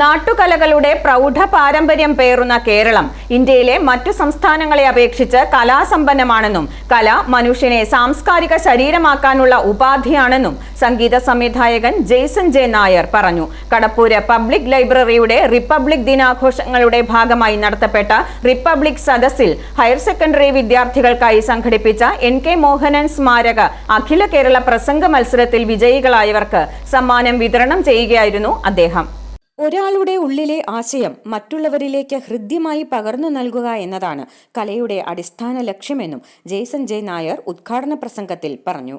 നാട്ടുകലകളുടെ പ്രൗഢ പാരമ്പര്യം പേറുന്ന കേരളം ഇന്ത്യയിലെ മറ്റു സംസ്ഥാനങ്ങളെ അപേക്ഷിച്ച് കലാസമ്പന്നമാണെന്നും കല മനുഷ്യനെ സാംസ്കാരിക ശരീരമാക്കാനുള്ള ഉപാധിയാണെന്നും സംഗീത സംവിധായകൻ ജെയ്സൺ ജെ നായർ പറഞ്ഞു. കടപ്പൂര് പബ്ലിക് ലൈബ്രറിയുടെ റിപ്പബ്ലിക് ദിനാഘോഷങ്ങളുടെ ഭാഗമായി നടത്തപ്പെട്ട റിപ്പബ്ലിക് സദസ്സിൽ ഹയർ സെക്കൻഡറി വിദ്യാർത്ഥികൾക്കായി സംഘടിപ്പിച്ച എൻ കെ മോഹനൻ സ്മാരക അഖില കേരള പ്രസംഗ മത്സരത്തിൽ വിജയികളായവർക്ക് സമ്മാനം വിതരണം ചെയ്യുകയായിരുന്നു അദ്ദേഹം. ഒരാളുടെ ഉള്ളിലെ ആശയം മറ്റുള്ളവരിലേക്ക് ഹൃദ്യമായി പകർന്നു നൽകുക എന്നതാണ് കലയുടെ അടിസ്ഥാന ലക്ഷ്യമെന്നും ജെയ്സൺ ജെ നായർ ഉദ്ഘാടന പ്രസംഗത്തിൽ പറഞ്ഞു.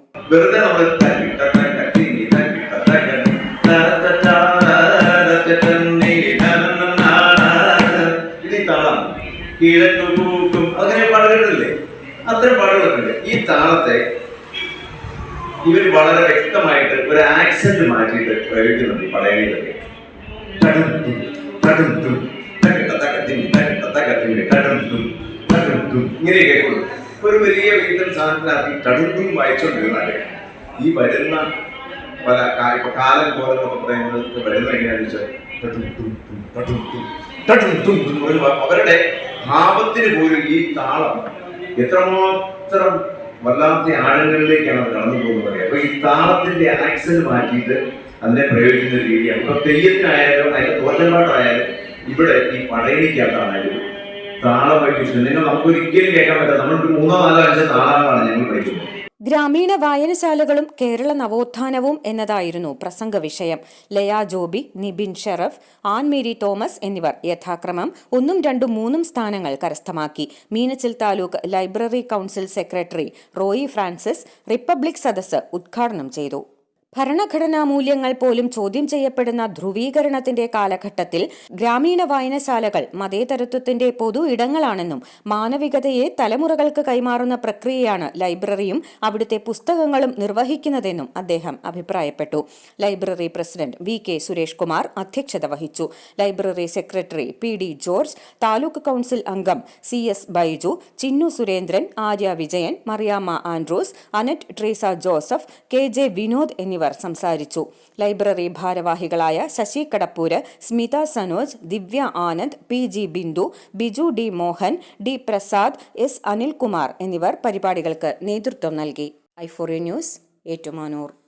അങ്ങനെ ഈ താളത്തെ ഇവർ വളരെ വ്യക്തമായിട്ട് ഒരു ആക്സെന്റ് മാറ്റിയിട്ട് പ്രയോഗിക്കുന്നുണ്ട് ഈ ടടും തും. ഒരു വലിയ വീട്ടിൽ സാധനത്തിനകത്ത് ടടും വായിച്ചുകൊണ്ടിരുന്നാൽ ഈ വരുന്ന പല ഇപ്പൊ കാലം പോലെ എന്നൊക്കെ പറയുന്നത് വരുന്ന എങ്ങനെയാണെന്ന് വെച്ചാൽ അവരുടെ ഭാവത്തിന് പോലും ഈ താളം എത്രമാത്രം വല്ലാത്ത ആഴങ്ങളിലേക്കാണ് കടന്നു പോകുന്നത് അപ്പൊ ഈ താളത്തിന്റെ ആക്സൽ മാറ്റിയിട്ട് അതിനെ പ്രയോഗിക്കുന്ന രീതിയാണ് ഇപ്പൊ തെയ്യത്തിനായാലും അതിന്റെ തോറ്റമ്പാട്ടായാലും ഇവിടെ ഈ പടയണിക്കകത്താണായാലും താളം നിങ്ങൾ നമുക്ക് ഒരിക്കലും കേൾക്കാൻ പറ്റില്ല നമ്മളൊരു മൂന്നോ നാലോ അഞ്ചോ താളങ്ങളാണ് ഞങ്ങൾ പഠിക്കുന്നത്. ഗ്രാമീണ വായനശാലകളും കേരള നവോത്ഥാനവും എന്നതായിരുന്നു പ്രസംഗ വിഷയം. ലയ ജോബി നിബിൻ ഷെറഫ് ആൻമേരി തോമസ് എന്നിവർ യഥാക്രമം ഒന്നും രണ്ടും മൂന്നും സ്ഥാനങ്ങൾ കരസ്ഥമാക്കി. Meenachil taluk library council secretary Roy Francis republic സദസ്സ് ഉദ്ഘാടനം ചെയ്തു. ഭരണഘടനാ മൂല്യങ്ങൾ പോലും ചോദ്യം ചെയ്യപ്പെടുന്ന ധ്രുവീകരണത്തിന്റെ കാലഘട്ടത്തിൽ ഗ്രാമീണ വായനശാലകൾ മതേതരത്വത്തിന്റെ പൊതു ഇടങ്ങളാണെന്നും മാനവികതയെ തലമുറകൾക്ക് കൈമാറുന്ന പ്രക്രിയയാണ് ലൈബ്രറിയും അവിടുത്തെ പുസ്തകങ്ങളും നിർവഹിക്കുന്നതെന്നും അദ്ദേഹം അഭിപ്രായപ്പെട്ടു. Library president V K Suresh Kumar അധ്യക്ഷത വഹിച്ചു. Library secretary P D George taluk council അംഗം C S Baiju Chinnu Surendran Arya Vijayan Mariamma Andrews Annette Treesa Joseph K J Vinod സംസാരിച്ചു. ലൈബ്രറി ഭാരവാഹികളായ Sasi Kadappoor Smitha Sanoj Divya Anand P G Bindu Biju D Mohan D Prasad S Anilkumar എന്നിവർ പരിപാടികൾക്ക് നേതൃത്വം നൽകി. Euphoria news Ettumanoor.